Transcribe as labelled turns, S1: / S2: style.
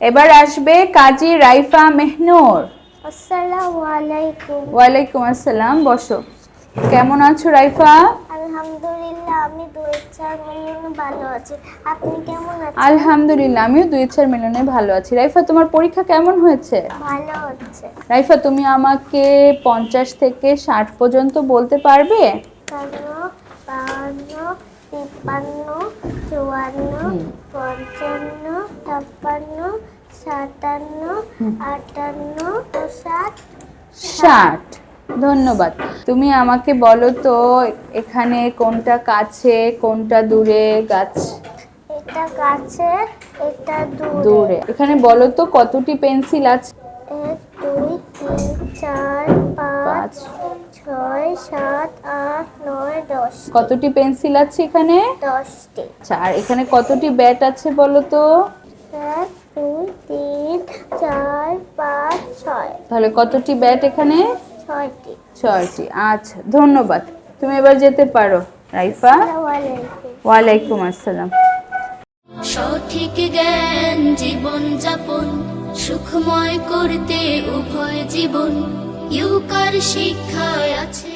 S1: এবার আসবে কাজী রাইফা মেহনুর।
S2: আসসালামু আলাইকুম।
S1: ওয়ালাইকুম আসসালাম বসো। কেমন আছো রাইফা?
S2: আলহামদুলিল্লাহ আমি দুই চার মিলিয়ন ভালো আছি। আপনি কেমন আছেন?
S1: আলহামদুলিল্লাহ আমিও দুই চার মিলনে ভালো আছি। রাইফা তোমার পরীক্ষা কেমন হয়েছে?
S2: ভালো হচ্ছে।
S1: রাইফা তুমি আমাকে পঞ্চাশ থেকে ষাট পর্যন্ত বলতে পারবে?
S2: বাহান্ন তিপ্পান্ন চুয়ান্ন পঞ্চান্ন ছাপ্পান্ন সাতান্ন আটান্ন ষাট।
S1: ষাট। ধন্যবাদ। তুমি আমাকে বলো তো এখানে কোনটা কাছে কোনটা দূরে গাছ?
S2: এটা কাছে এটা দূরে।
S1: এখানে বলো তো কতটি পেন্সিল আছে?
S2: এক দুই তিন চার পাঁচ। ছয় সাত
S1: কতটি পেন্সিল আছে এখানে?
S2: দশটি
S1: আচ্ছা আর এখানে কতটি ব্যাট আছে বলো তো?
S2: এক দুই তিন চার পাঁচ ছয়।
S1: তাহলে কতটি ব্যাট এখানে?
S2: ছয়টি
S1: ছয়টি আচ্ছা ধন্যবাদ। তুমি এবার যেতে পারো রাইফা। ওয়ালাইকুম আসসালাম।
S3: সঠিক জ্ঞান জীবন যাপন সুখময় করতে উভয় জীবন। ইউকার শিক্ষায় আছে